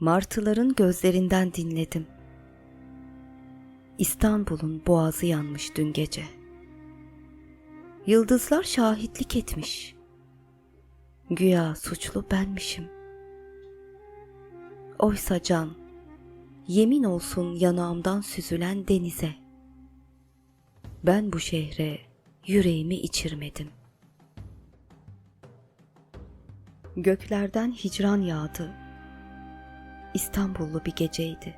Martıların gözlerinden dinledim. İstanbul'un boğazı yanmış dün gece. Yıldızlar şahitlik etmiş. Güya suçlu benmişim. Oysa can, yemin olsun yanağımdan süzülen denize. Ben bu şehre yüreğimi içirmedim. Göklerden hicran yağdı. İstanbullu bir geceydi.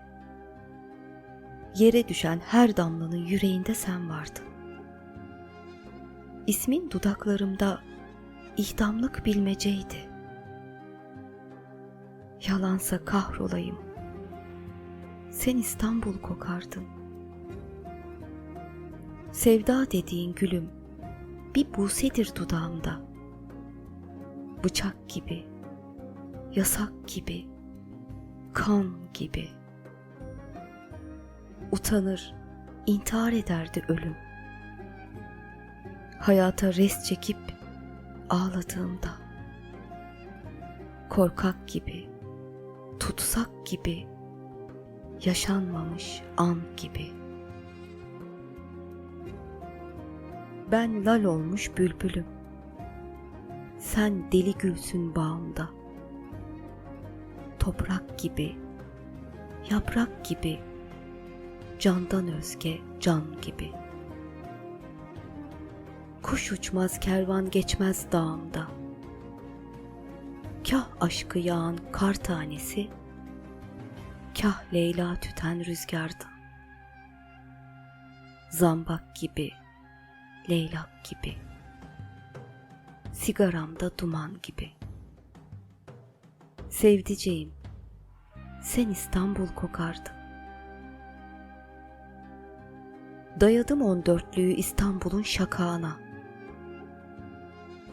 Yere düşen her damlanın yüreğinde sen vardın. İsmin dudaklarımda ihdamlık bilmeceydi. Yalansa kahrolayım. Sen İstanbul kokardın. Sevda dediğin gülüm bir busedir dudağımda. Bıçak gibi, yasak gibi, kan gibi. Utanır, intihar ederdi ölüm. Hayata res çekip ağladığımda. Korkak gibi, tutsak gibi, yaşanmamış an gibi. Ben lal olmuş bülbülüm. Sen deli gülsün bağımda. Toprak gibi, yaprak gibi, candan özge can gibi. Kuş uçmaz kervan geçmez dağımda. Kah aşkı yağan kar tanesi, kah Leyla tüten rüzgardan. Zambak gibi, leylak gibi, sigaramda duman gibi. Sevdiceğim, sen İstanbul kokardın. Dayadım on dörtlüğü İstanbul'un şakağına.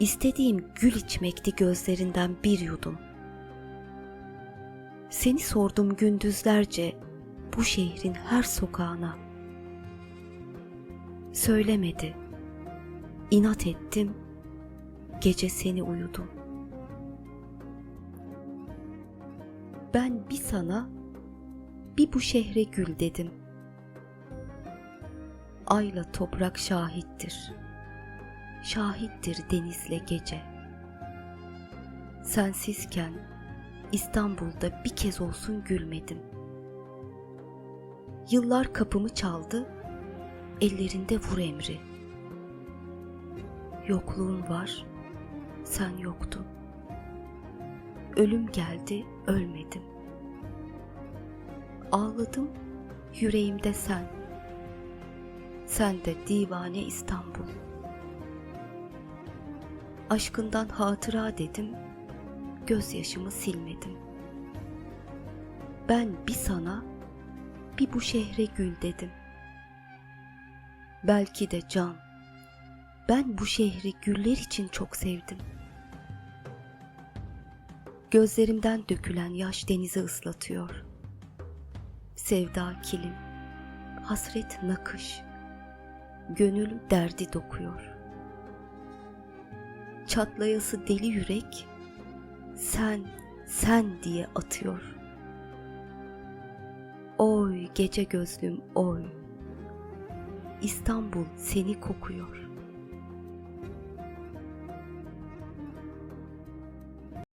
İstediğim gül içmekti gözlerinden bir yudum. Seni sordum gündüzlerce bu şehrin her sokağına. Söylemedi. İnat ettim. Gece seni uyudum. Ben bir sana, bir bu şehre gül dedim. Ayla toprak şahittir. Şahittir denizle gece. Sensizken İstanbul'da bir kez olsun gülmedim. Yıllar kapımı çaldı, ellerinde vur emri. Yokluğun var, sen yoktun. Ölüm geldi, ölmedim. Ağladım, yüreğimde sen. Sen de divane İstanbul. Aşkından hatıra dedim, gözyaşımı silmedim. Ben bir sana, bir bu şehre gül dedim. Belki de can, ben bu şehri güller için çok sevdim. Gözlerimden dökülen yaş denizi ıslatıyor. Sevda kilim, hasret nakış, gönül derdi dokuyor. Çatlayası deli yürek, sen, sen diye atıyor. Oy gece gözlüm oy, İstanbul seni kokuyor.